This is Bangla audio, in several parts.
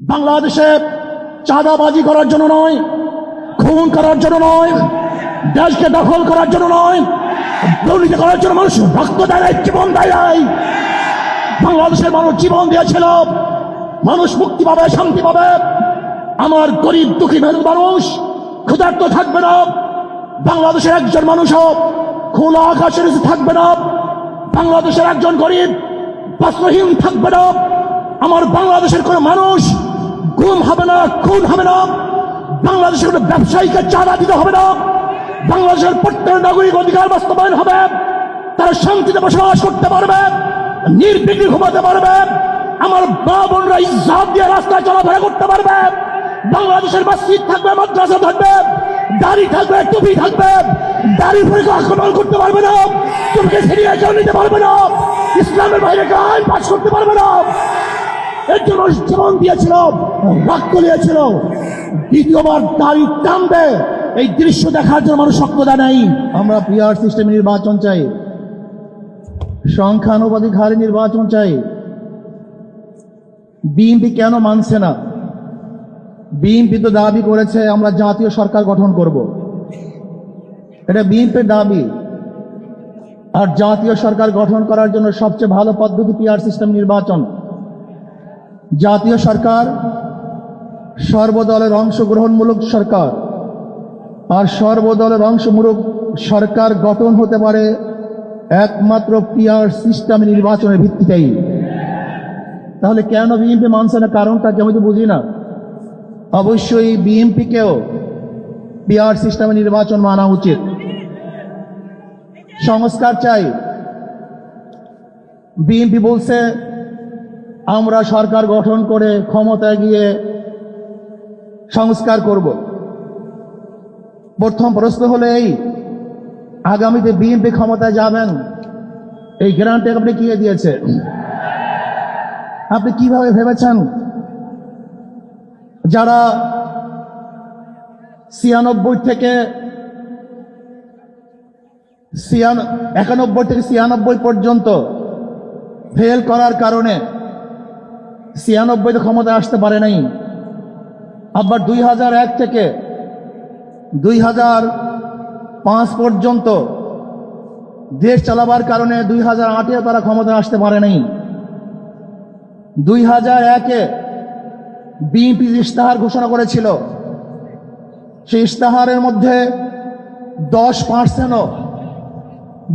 বাংলাদেশে চাঁদাবাজি করার জন্য নয়, খুন করার জন্য নয়, দেশকে দখল করার জন্য নয়, দুর্নীতি করার জন্য মানুষ রক্ত দেয় জীবন দেয়। বাংলাদেশের মানুষ জীবন দিয়েছিল, মানুষ মুক্তি পাবে, শান্তি পাবে। আমার গরিব দুঃখী মেহনত মানুষ, ক্ষুধার্ত থাকবে না। বাংলাদেশের একজন মানুষও খোলা আকাশের থাকবে না। বাংলাদেশের একজন গরিব বস্ত্রহীন থাকবে না। আমার বাংলাদেশের কোনো মানুষ গুম হবে না, খুন হবে না। বাংলাদেশের কোনো ব্যবসায়ীকে চাঁদা দিতে হবে না। বাংলাদেশের প্রত্যেক নাগরিক অধিকার বাস্তবায়ন হবে। তারা শান্তিতে বসবাস করতে পারবে, নির্বিঘ্নে ঘুমাতে পারবে। আমার মা বোনরা ইজ্জাত দিয়ে রাস্তায় চলাফেরা করতে পারবে। বাংলাদেশের মসজিদ থাকবে, মাদ্রাসা থাকবে, দাড়ি থাকবে, টুপি থাকবে। দাড়ি কেউ আক্রমণ করতে পারবে না। চোখে ছিড়িয়ে কেউ নিতে পারবে না। ইসলামের বাইরে আইন পাস করতে পারবে না। এর জন্য জীবন দিয়েছিল, রক্ত দিয়েছিল দ্বিতীয়বার দাড়ি টানবে, এই দৃশ্য দেখার জন্য মানুষ শক্ততা নেই। আমরা পিআর সিস্টেম নির্বাচন চাই। সংখ্যানুপাতিক হারে নির্বাচন চাই। বিএনপি কেন মানছে না? বিএনপি তো দাবি করেছে, আমরা জাতীয় সরকার গঠন করব। এটা বিএনপির দাবি। আর জাতীয় সরকার গঠন করার জন্য সবচেয়ে ভালো পদ্ধতি পিআর সিস্টেম নির্বাচন। জাতীয় সরকার, সর্বদলের অংশগ্রহণমূলক সরকার আর সর্বদলের অংশমূলক সরকার গঠন হতে পারে একমাত্র পিআর সিস্টেম নির্বাচনের ভিত্তিতেই। তাহলে কেন বিএনপি মানছে না? কারণটা আমি তো বুঝি না। অবশ্যই বিএনপিকেও পিআর সিস্টেমে নির্বাচন মানা উচিত। সংস্কার চাই। বিএনপি বলছে আমরা সরকার গঠন করে ক্ষমতায় গিয়ে সংস্কার করব। প্রথম প্রশ্ন হলো এই, আগামীতে বিএনপি ক্ষমতায় যাবেন? এই গ্রান্টে আপনি কি দিয়েছে আপনি কীভাবে ভেবেছেন? যারা ছিয়ানব্বই থেকে একানব্বই থেকে ছিয়ানব্বই পর্যন্ত ফেল করার কারণে ছিয়ানব্বইতে ক্ষমতা আসতে পারে নাই। আবার দুই হাজার এক থেকে দুই হাজার পাঁচ পর্যন্ত দেশ চালাবার কারণে দুই হাজার আটে তারা ক্ষমতা আসতে পারে নাই। দুই হাজার একে বিএনপি ইশতেহার ঘোষণা করেছিল সেই ইশতেহারের মধ্যে দশ পার্সেন্টও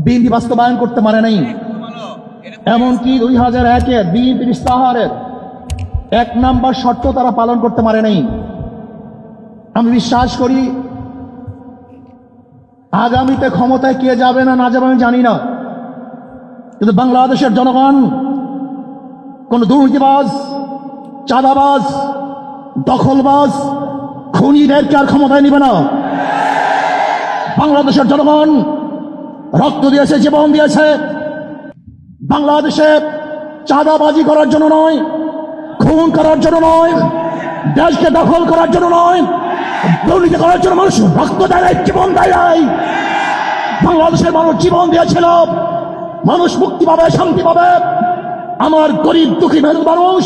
বিএনপি বাস্তবায়ন করতে পারে নাই। এমনকি দুই হাজার একে বিএনপির ইশতেহারের এক নাম্বার শর্ত তারা পালন করতে পারে নাই। আমি বিশ্বাস করি, আগামীতে ক্ষমতায় কে যাবে না না যাবে আমি জানি না। কিন্তু বাংলাদেশের জনগণ, কোন দুর্নীতিবাজ, চাঁদাবাজ, দখলবাজ, খুনিদেরকে আর ক্ষমতায় নিবে না। বাংলাদেশের জনগণ রক্ত দিয়েছে, জীবন দিয়েছে। বাংলাদেশে চাঁদাবাজি করার জন্য নয় খুন করার জন্য নয়, দেশকে দখল করার জন্য নয়, দুর্নীতি করার জন্য মানুষ রক্ত দেয় জীবন দেয় নাই। বাংলাদেশের মানুষ জীবন দিয়েছিল, মানুষ মুক্তি পাবে, শান্তি পাবে। আমার গরিব, দুঃখী মেহনত মানুষ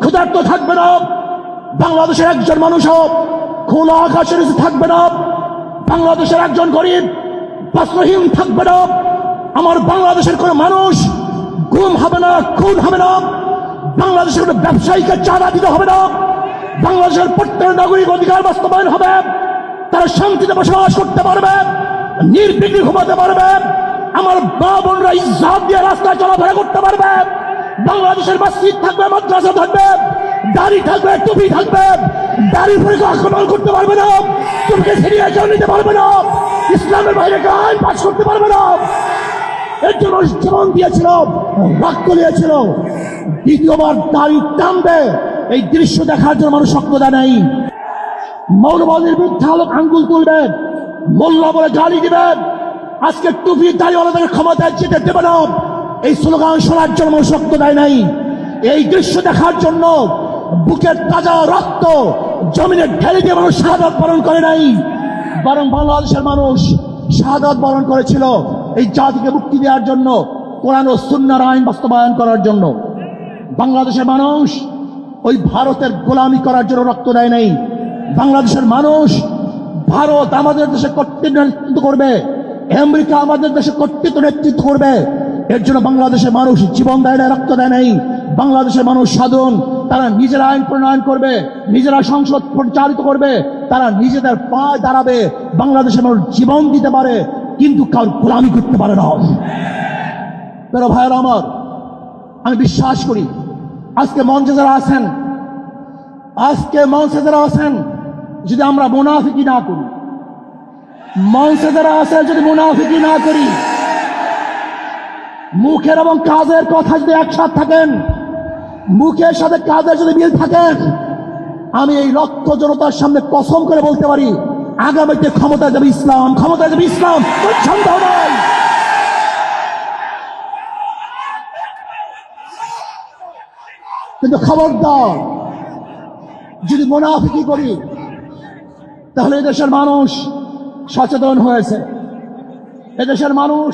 ক্ষুধার্ত থাকবে না। বাংলাদেশের একজন মানুষও খোলা আকাশের থাকবে না। বাংলাদেশের একজন গরিব, বস্ত্রহীন থাকবে না। আমার বাংলাদেশের কোনো মানুষ গুম হবে না, খুন হবে না। বাংলাদেশের কোনো ব্যবসায়ীকে চাঁদা দিতে হবে না। বাংলাদেশের প্রত্যেক নাগরিক অধিকার বাস্তবায়ন হবে। তারা শান্তিতে বসবাস করতে পারবে, নির্বিঘ্নে ঘুমাতে পারবে। আমার মা বোনরা ইজ্জাত দিয়ে রাস্তায় চলাফেরা করতে পারবে। বাংলাদেশের মসজিদ থাকবে, মাদ্রাসা থাকবে, দাড়ি থাকবে, টুপি থাকবে। দাড়ি পরে আক্রমণ করতে পারবে না। চোখে ছিড়িয়ে কেউ নিতে পারবে না। ইসলামের বাইরে আইন পাস করতে পারবে না। এর জন্য জীবন দিয়েছিল, রক্ত দিয়েছিল। দ্বিতীয়বার দাড়ি টানবে, এই দৃশ্য দেখার জন্য মানুষ শক্ততা নেই। মৌলবাদীর বিরুদ্ধে আলোক আঙ্গুল তুলবেন, মোল্লা বলে গালি দিবেন। আজকে টুপি দাড়িওয়ালাদের ক্ষমতায় যেতে দেবে না। এই স্লোগান শোনার জন্য মানুষ রক্ত দেয় নাই। এই দৃশ্য দেখার জন্য বুকের তাজা রক্ত জমিনে ঢেলে দিয়ে মানুষ শাহাদত বরণ করে নাই। বরং বাংলাদেশের মানুষ শাহাদত বরণ করেছিল। এই জাতিকে মুক্তি দেওয়ার জন্য কোরআন ও সুন্নার আইন বাস্তবায়ন করার জন্য। বাংলাদেশের মানুষ ওই ভারতের গোলামি করার জন্য রক্ত দেয় নাই। বাংলাদেশের মানুষ ভারত আমাদের দেশে কর্তৃত্ব নেতৃত্ব করবে, আমেরিকা আমাদের দেশে কর্তৃত্ব নেতৃত্ব করবে। এর জন্য বাংলাদেশের মানুষ জীবন দেয় না রক্ত দেয় নাই। বাংলাদেশের মানুষ সাধন, তারা নিজেরা আইন প্রণয়ন করবে, নিজেরা সংসদ পরিচালিত করবে, তারা নিজেদের পায়ে দাঁড়াবে। বাংলাদেশের মানুষ জীবন দিতে পারে কিন্তু কার গোলামি করতে পারে না। প্রিয় ভাইয়ের আমার, আমি বিশ্বাস করি, আজকে মঞ্চে যারা আছেন, আজকে মঞ্চে যারা আছেন, যদি আমরা মুনাফিকি না করি, মঞ্চে যারা আছেন, যদি মুনাফিকি না করি, মুখের এবং কাজের কথা যদি একসাথে থাকেন, মুখের সাথে কাজের যদি মিল থাকেন আমি এই রক্ত জনতার সামনে কসম করে বলতে পারি আগামীতে ক্ষমতা যাবে ইসলাম ক্ষমতা যাবে ইসলাম কিন্তু খবরদার, যদি মুনাফিকি করি, তাহলে এদেশের মানুষ সচেতন হয়েছে। এদেশের মানুষ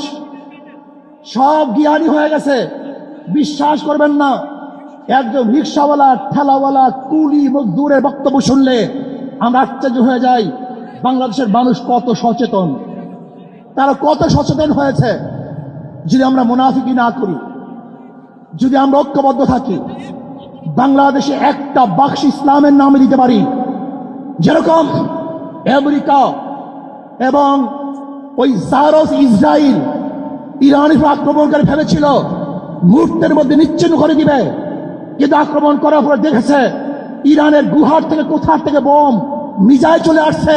সব জ্ঞানী হয়ে গেছে। বিশ্বাস করবেন না, একজন রিক্সাওয়ালা, ঠেলাওয়ালা, কুলি, মজদুরের বক্তব্য শুনলে আমরা আশ্চর্য হয়ে যাই। বাংলাদেশের মানুষ কত সচেতন? তারা কত সচেতন হয়েছে? যদি আমরা মুনাফিকি না করি, যদি আমরা ঐক্যবদ্ধ থাকি, বাংলাদেশে একটা বাক্স ইসলামের নামে দিতে পারি। যেরকম আমেরিকা এবং ওই জারস ইসরায়েল ইরানের আক্রমণকারী আক্রমণ করে ফেলেছিল মুহূর্তের মধ্যে নিচ্ছিন্ন করে দিবে। কিন্তু আক্রমণ করার পরে দেখেছে, ইরানের গুহার থেকে কোথার থেকে বোম মিজায় চলে আসছে।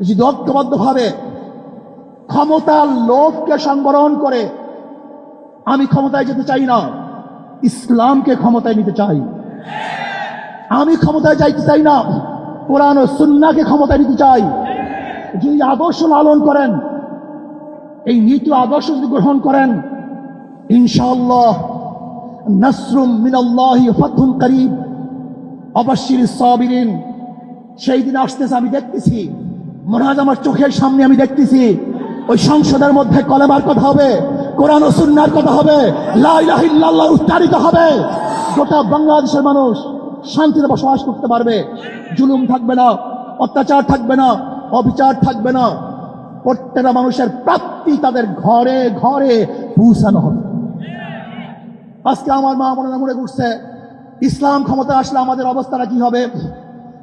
যদি ঐক্যবদ্ধ ভাবে ক্ষমতার লোভকে সংবরণ করে, আমি ক্ষমতায় যেতে চাই না, ইসলামকে ক্ষমতায় নিতে চাই। আমি ক্ষমতায় যাইতে চাই না, কোরআন ও সুন্নাকে ক্ষমতায় নিতে চাই। যদি আদর্শ লালন করেন, এই নীতি আদর্শ যদি গ্রহণ করেন, ইনশাআল্লাহ নাসরুম মিনাল্লাহি ফাতহুন করিব অবশ্যির সাবিরিন, সেই দিন আসতেছে, আমি দেখতেছি। মনে হয় আমার চোখের সামনে আমি দেখতেছি, ওই সংসদের মধ্যে কলেমার কথা হবে, কোরআন ও সুন্নার কথা হবে, লা ইলাহা ইল্লাল্লাহ উচ্চারিত হবে। গোটা বাংলাদেশের মানুষ শান্তিতে বসবাস করতে পারবে। জুলুম থাকবে না, অত্যাচার থাকবে না, অবিচার থাকবে না। প্রত্যেকটা মানুষের প্রাপ্তি তাদের ঘরে ঘরে পৌঁছানো হবে। আজকে আমার মা মনে মনে করছে, ইসলাম ক্ষমতা আসলে আমাদের অবস্থাটা কি হবে?